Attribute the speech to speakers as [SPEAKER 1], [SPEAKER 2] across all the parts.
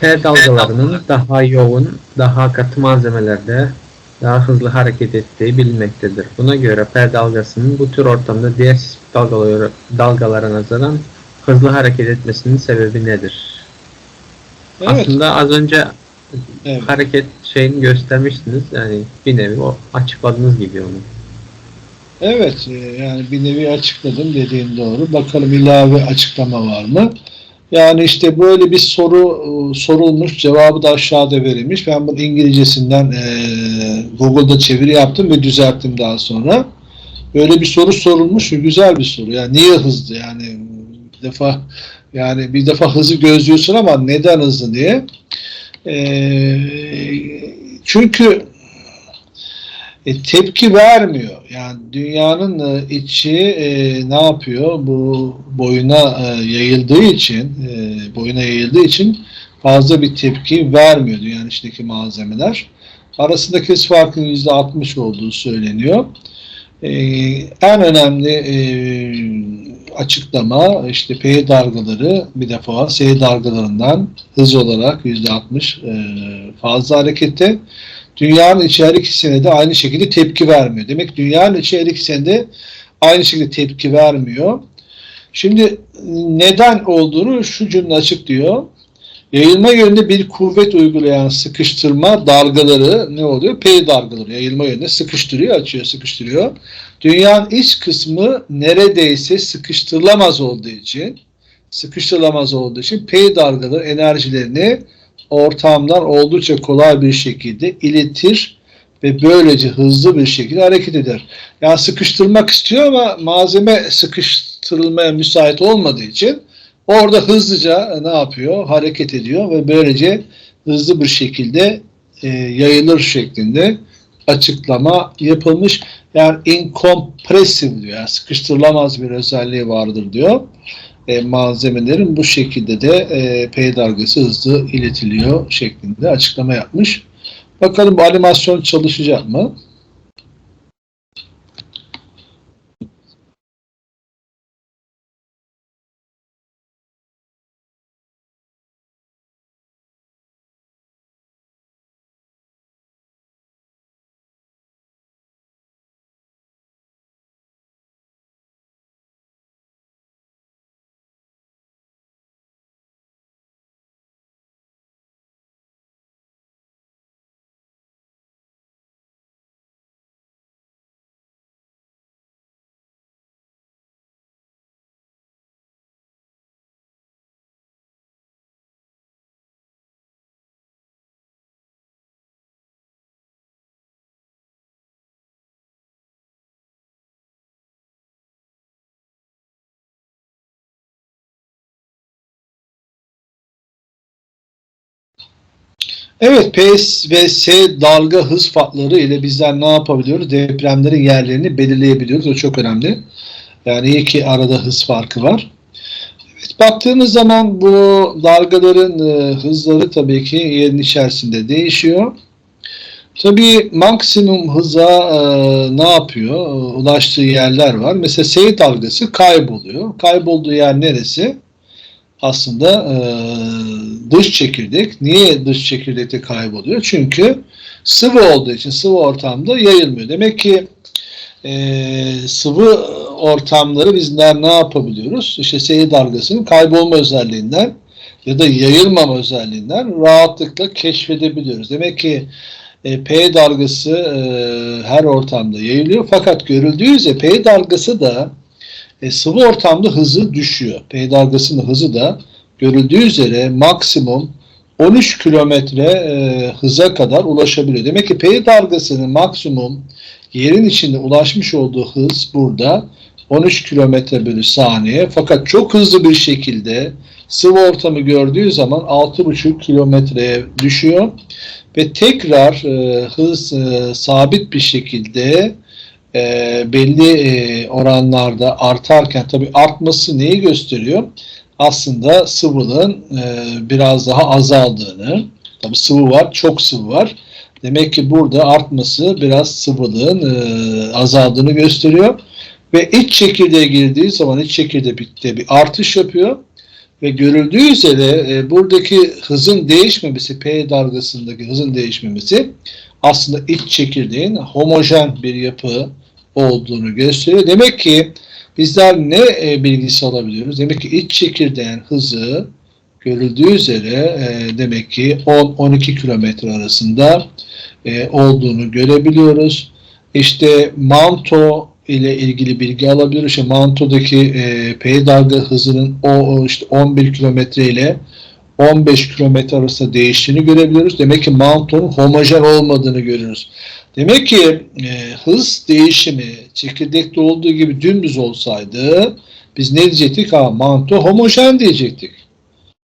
[SPEAKER 1] P dalgalarının daha yoğun, daha katı malzemelerde daha hızlı hareket ettiği bilinmektedir. Buna göre P dalgasının bu tür ortamda diğer sismik dalgalara, dalgalara nazaran hızlı hareket etmesinin sebebi nedir?
[SPEAKER 2] Evet.
[SPEAKER 1] Aslında az önce
[SPEAKER 2] evet.
[SPEAKER 1] hareket şeyini göstermiştiniz. Yani bir nevi o açıkladığınız gibi onu.
[SPEAKER 2] Evet, e, yani bir nevi açıkladım dediğin doğru. Bakalım ilave açıklama var mı? Yani işte böyle bir soru e, sorulmuş, cevabı da aşağıda verilmiş. Ben bunu İngilizcesinden e, Google'da çeviri yaptım ve düzelttim daha sonra. Böyle bir soru sorulmuş güzel bir soru. Yani niye hızlı? Yani bir defa yani bir defa hızı gözlüyorsun ama neden hızlı diye? E, çünkü e, tepki vermiyor. Yani dünyanın e, içi e, ne yapıyor? Bu boyuna e, yayıldığı için, e, boyuna yayıldığı için fazla bir tepki vermiyor dünyanın içindeki malzemeler. Arasındaki hız farkının %60 olduğu söyleniyor. E, en önemli e, açıklama işte P dalgaları bir defa S dalgalarından hız olarak %60 e, fazla harekette. Dünyanın içi her de aynı şekilde tepki vermiyor. Demek dünyanın içi her de aynı şekilde tepki vermiyor. Şimdi neden olduğunu şu cümle açıklıyor. Yayılma yönünde bir kuvvet uygulayan sıkıştırma dalgaları ne oluyor? P dalgaları yayılma yönünde sıkıştırıyor, açıyor, sıkıştırıyor. Dünyanın iç kısmı neredeyse sıkıştırılamaz olduğu için sıkıştırılamaz olduğu için P dalgaları enerjilerini ortamdan oldukça kolay bir şekilde iletir ve böylece hızlı bir şekilde hareket eder. Yani sıkıştırmak istiyor ama malzeme sıkıştırılmaya müsait olmadığı için orada hızlıca ne yapıyor? Hareket ediyor ve böylece hızlı bir şekilde e, yayılır şeklinde açıklama yapılmış. Yani incompressible diyor. Yani sıkıştırılamaz bir özelliği vardır diyor e, malzemelerin bu şekilde de e, P dalgası hızlı iletiliyor şeklinde açıklama yapmış. Bakalım bu animasyon çalışacak mı? Evet, P ve S dalga hız farkları ile bizler ne yapabiliyoruz? Depremlerin yerlerini belirleyebiliyoruz. O çok önemli. Yani iyi ki arada hız farkı var. Evet, baktığımız zaman bu dalgaların e, hızları tabii ki yerin içerisinde değişiyor. Tabii maksimum hıza e, ne yapıyor? E, ulaştığı yerler var. Mesela S dalgası kayboluyor. Kaybolduğu yer neresi? Aslında e, dış çekirdek. Niye dış çekirdekte kayboluyor? Çünkü sıvı olduğu için sıvı ortamda yayılmıyor. Demek ki e, sıvı ortamları bizler ne yapabiliyoruz? İşte seyir dalgasının kaybolma özelliğinden ya da yayılmama özelliğinden rahatlıkla keşfedebiliyoruz. Demek ki e, P dalgası e, her ortamda yayılıyor. Fakat görüldüğü üzere P dalgası da e, sıvı ortamda hızı düşüyor. P dalgasının hızı da görüldüğü üzere maksimum 13 kilometre e, hıza kadar ulaşabiliyor. Demek ki P dalgasının maksimum yerin içinde ulaşmış olduğu hız burada 13 kilometre bölü saniye. Fakat çok hızlı bir şekilde sıvı ortamı gördüğü zaman 6,5 kilometreye düşüyor ve tekrar e, hız e, sabit bir şekilde e, belli e, oranlarda artarken tabi artması neyi gösteriyor? Aslında sıvılığın e, biraz daha azaldığını, tabi sıvı var, çok sıvı var. Demek ki burada artması biraz sıvılığın e, azaldığını gösteriyor. Ve iç çekirdeğe girdiği zaman iç çekirdekte bir artış yapıyor. Ve görüldüğü üzere e, buradaki hızın değişmemesi, P dalgasındaki hızın değişmemesi aslında iç çekirdeğin homojen bir yapı olduğunu gösteriyor. Demek ki bizler ne e, bilgisi alabiliyoruz? Demek ki iç çekirdeğin hızı görüldüğü üzere e, demek ki 10-12 kilometre arasında e, olduğunu görebiliyoruz. İşte manto ile ilgili bilgi alabiliyoruz. İşte mantodaki e, P dalga hızının o, o işte 11 kilometre ile 15 kilometre arasında değiştiğini görebiliyoruz. Demek ki mantonun homojen olmadığını görüyoruz. Demek ki e, hız değişimi çekirdekte olduğu gibi dümdüz olsaydı biz ne diyecektik? Ha, manto homojen diyecektik.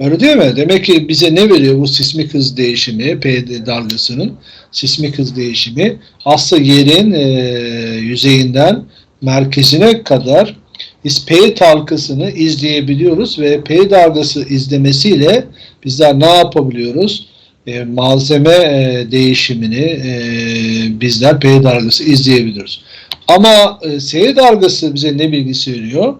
[SPEAKER 2] Öyle değil mi? Demek ki bize ne veriyor bu sismik hız değişimi, P dalgasının sismik hız değişimi? Aslında yerin e, yüzeyinden merkezine kadar biz P dalgasını izleyebiliyoruz ve P dalgası izlemesiyle bizler ne yapabiliyoruz? E, malzeme e, değişimini e, bizler P dalgası izleyebiliyoruz. Ama e, S dalgası bize ne bilgisi veriyor?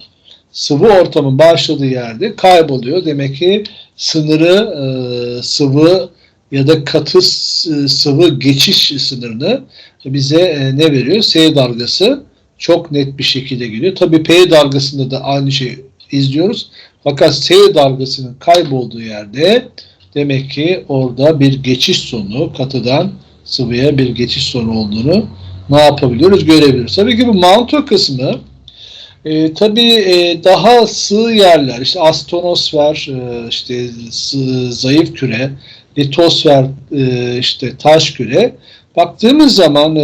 [SPEAKER 2] Sıvı ortamın başladığı yerde kayboluyor. Demek ki sınırı e, sıvı ya da katı s- sıvı geçiş sınırını bize e, ne veriyor? S dalgası çok net bir şekilde geliyor. Tabii P dalgasında da aynı şeyi izliyoruz. Fakat S dalgasının kaybolduğu yerde demek ki orada bir geçiş sonu katıdan sıvıya bir geçiş sonu olduğunu ne yapabiliyoruz? Görebiliyoruz. Tabii ki bu manto kısmı e, tabii e, daha sığ yerler, işte astonosfer, e, işte sı- zayıf küre, litosfer, e, işte taş küre. Baktığımız zaman e,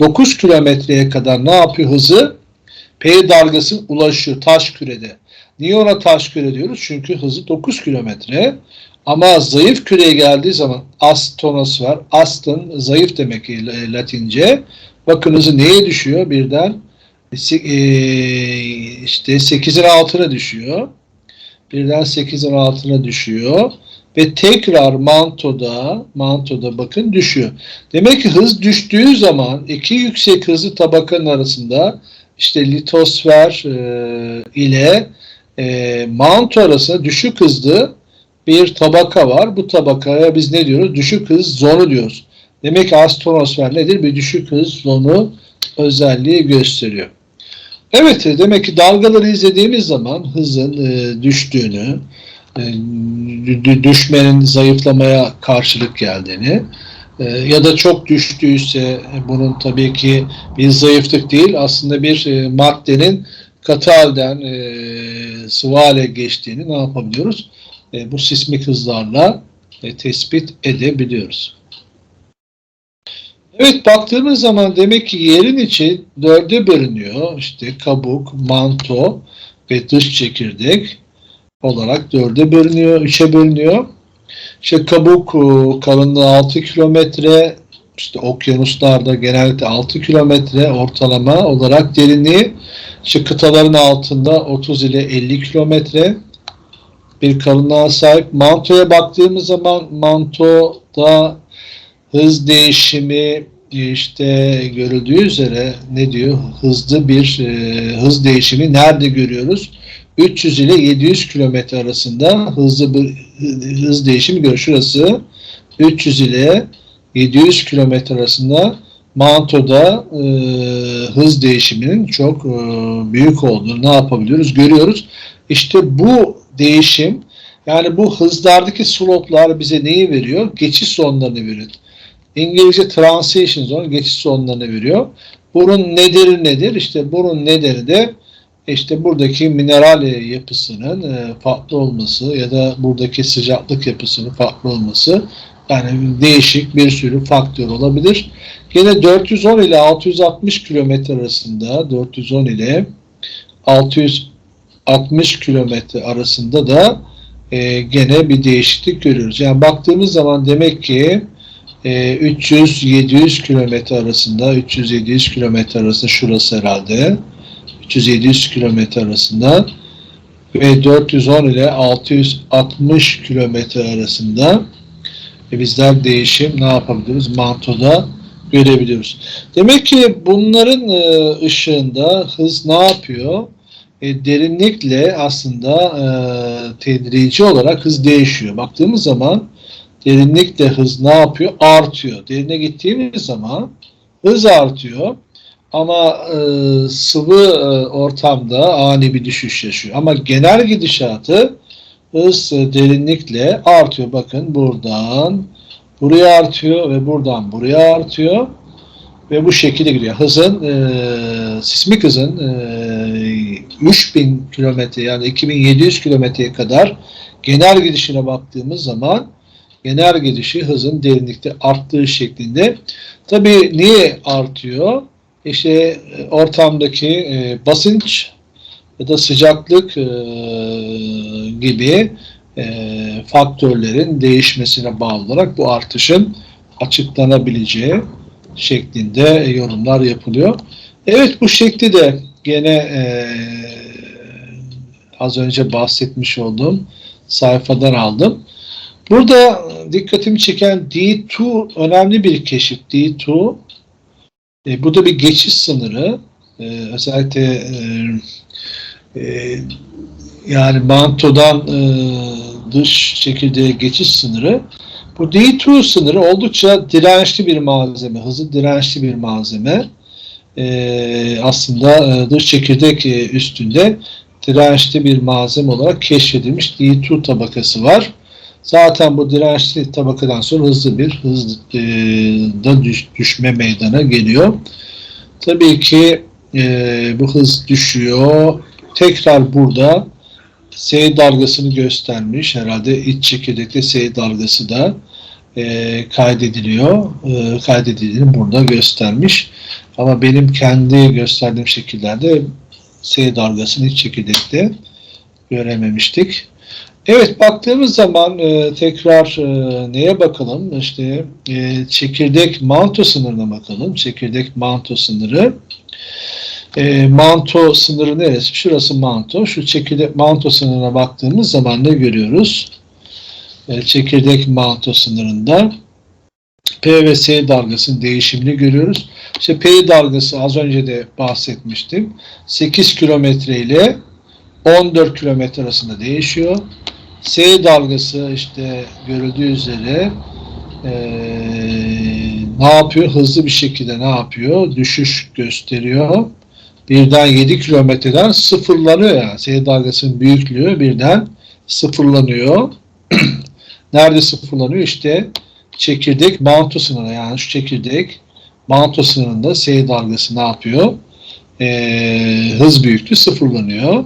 [SPEAKER 2] 9 kilometreye kadar ne yapıyor hızı? P dalgası ulaşıyor taş kürede. Niye ona taş küre diyoruz? Çünkü hızı 9 kilometre. Ama zayıf küreye geldiği zaman astonosfer, astın zayıf demek ki Latince. Bakın hızı neye düşüyor birden? Se- eee, işte 8'in altına düşüyor. Birden 8'in altına düşüyor. Ve tekrar mantoda, mantoda bakın düşüyor. Demek ki hız düştüğü zaman iki yüksek hızlı tabakanın arasında işte litosfer eee, ile eee, manto arasında düşük hızlı bir tabaka var. Bu tabakaya biz ne diyoruz? Düşük hız zonu diyoruz. Demek ki astronosfer nedir? Bir düşük hız zonu özelliği gösteriyor. Evet, demek ki dalgaları izlediğimiz zaman hızın e, düştüğünü, e, dü- düşmenin zayıflamaya karşılık geldiğini e, ya da çok düştüyse bunun tabii ki bir zayıflık değil, aslında bir e, maddenin katı halden e, sıvı hale geçtiğini ne yapabiliyoruz? E, bu sismik hızlarla e, tespit edebiliyoruz. Evet baktığımız zaman demek ki yerin içi dörde bölünüyor. İşte kabuk, manto ve dış çekirdek olarak dörde bölünüyor, üçe bölünüyor. İşte kabuk e, kalınlığı 6 kilometre, işte okyanuslarda genellikle 6 kilometre ortalama olarak derinliği, işte kıtaların altında 30 ile 50 kilometre bir kalınlığa sahip. Mantoya baktığımız zaman mantoda hız değişimi işte görüldüğü üzere ne diyor? Hızlı bir e, hız değişimi nerede görüyoruz? 300 ile 700 kilometre arasında hızlı bir hız değişimi görüyoruz. Şurası 300 ile 700 kilometre arasında mantoda e, hız değişiminin çok e, büyük olduğunu ne yapabiliyoruz? Görüyoruz. İşte bu değişim yani bu hızlardaki slotlar bize neyi veriyor? Geçiş sonlarını veriyor. İngilizce transition zone geçiş sonlarını veriyor. Bunun nedeni nedir? İşte bunun nedeni de işte buradaki mineral yapısının e, farklı olması ya da buradaki sıcaklık yapısının farklı olması yani değişik bir sürü faktör olabilir. Yine 410 ile 660 kilometre arasında 410 ile 660 kilometre arasında da e, gene bir değişiklik görüyoruz. Yani baktığımız zaman demek ki e, 300-700 kilometre arasında 300-700 kilometre arasında şurası herhalde 300-700 kilometre arasında ve 410 ile 660 kilometre arasında e, bizler değişim ne yapabiliriz? Mantoda görebiliyoruz. Demek ki bunların e, ışığında hız ne yapıyor? e, derinlikle aslında e, tedrici olarak hız değişiyor. Baktığımız zaman derinlikle hız ne yapıyor? Artıyor. Derine gittiğimiz zaman hız artıyor. Ama e, sıvı e, ortamda ani bir düşüş yaşıyor. Ama genel gidişatı hız e, derinlikle artıyor. Bakın buradan buraya artıyor ve buradan buraya artıyor. Ve bu şekilde gidiyor. Hızın, e, sismik hızın e, 3000 kilometre yani 2700 kilometreye kadar genel gidişine baktığımız zaman genel gidişi hızın derinlikte arttığı şeklinde. Tabii niye artıyor? İşte e, ortamdaki e, basınç ya da sıcaklık e, gibi e, faktörlerin değişmesine bağlı olarak bu artışın açıklanabileceği şeklinde yorumlar yapılıyor. Evet bu şekli de gene e, az önce bahsetmiş olduğum sayfadan aldım. Burada dikkatimi çeken D2 önemli bir keşif. D2 e, bu da bir geçiş sınırı. E, özellikle e, e, yani mantodan e, dış çekirdeğe geçiş sınırı. Bu D2 sınırı oldukça dirençli bir malzeme, hızlı dirençli bir malzeme. E, aslında e, dış çekirdek e, üstünde dirençli bir malzeme olarak keşfedilmiş D2 tabakası var. Zaten bu dirençli tabakadan sonra hızlı bir hız e, düşme meydana geliyor. Tabii ki e, bu hız düşüyor. Tekrar burada S dalgasını göstermiş. Herhalde iç çekirdekte S dalgası da e, kaydediliyor. E, kaydedildiğini burada göstermiş. Ama benim kendi gösterdiğim şekillerde S dalgasını iç çekirdekte görememiştik. Evet baktığımız zaman e, tekrar e, neye bakalım? İşte e, çekirdek manto sınırına bakalım. Çekirdek manto sınırı. E, manto sınırı neresi? Şurası manto. Şu çekirdek manto sınırına baktığımız zaman ne görüyoruz? E, çekirdek manto sınırında P ve S dalgasının değişimini görüyoruz. İşte P dalgası az önce de bahsetmiştim. 8 kilometre ile 14 kilometre arasında değişiyor. S dalgası işte görüldüğü üzere eee, ne yapıyor? Hızlı bir şekilde ne yapıyor? Düşüş gösteriyor. Birden 7 kilometreden sıfırlanıyor yani. S dalgasının büyüklüğü birden sıfırlanıyor. Nerede sıfırlanıyor? İşte çekirdek manto sınırı yani şu çekirdek manto sınırında S dalgası ne yapıyor? Eee, hız büyüklüğü sıfırlanıyor.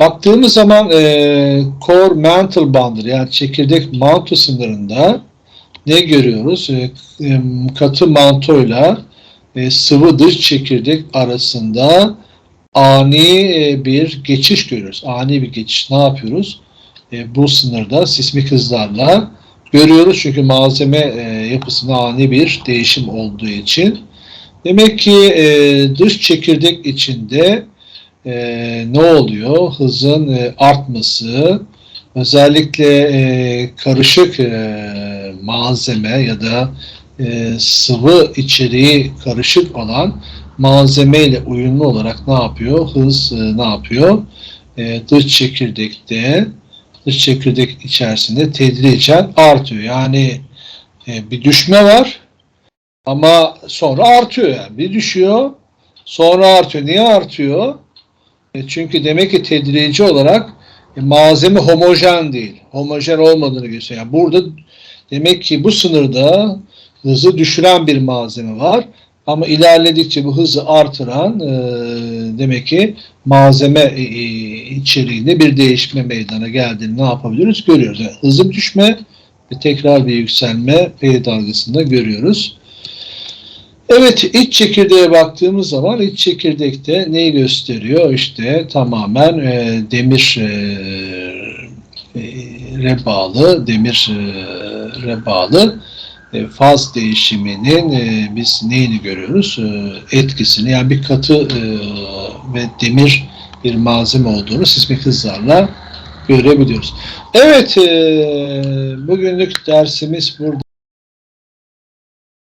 [SPEAKER 2] Baktığımız zaman e, core mantle bandır yani çekirdek manto sınırında ne görüyoruz? E, e, katı mantoyla e, sıvı dış çekirdek arasında ani e, bir geçiş görüyoruz. Ani bir geçiş. Ne yapıyoruz? E, bu sınırda sismik hızlarla görüyoruz çünkü malzeme e, yapısında ani bir değişim olduğu için. Demek ki e, dış çekirdek içinde e, ne oluyor? Hızın e, artması, özellikle e, karışık e, malzeme ya da e, sıvı içeriği karışık olan malzeme ile uyumlu olarak ne yapıyor? Hız e, ne yapıyor? E, dış çekirdekte, dış çekirdek içerisinde tedricen artıyor. Yani e, bir düşme var ama sonra artıyor yani. Bir düşüyor, sonra artıyor. Niye artıyor? E, Çünkü demek ki tedrici olarak e, malzeme homojen değil. Homojen olmadığını gösteriyor. Yani burada demek ki bu sınırda hızı düşüren bir malzeme var. Ama ilerledikçe bu hızı artıran e, demek ki malzeme e, e, içeriğinde bir değişme meydana geldiğini ne yapabiliyoruz? Görüyoruz. Yani hızlı düşme ve tekrar bir yükselme P dalgasında görüyoruz. Evet iç çekirdeğe baktığımız zaman iç çekirdekte neyi gösteriyor? İşte tamamen e, demir e, e, re bağlı, demir e, re bağlı e, faz değişiminin e, biz neyini görüyoruz? E, etkisini yani bir katı e, ve demir bir malzeme olduğunu sismik hızlarla görebiliyoruz. Evet, e, bugünlük dersimiz burada.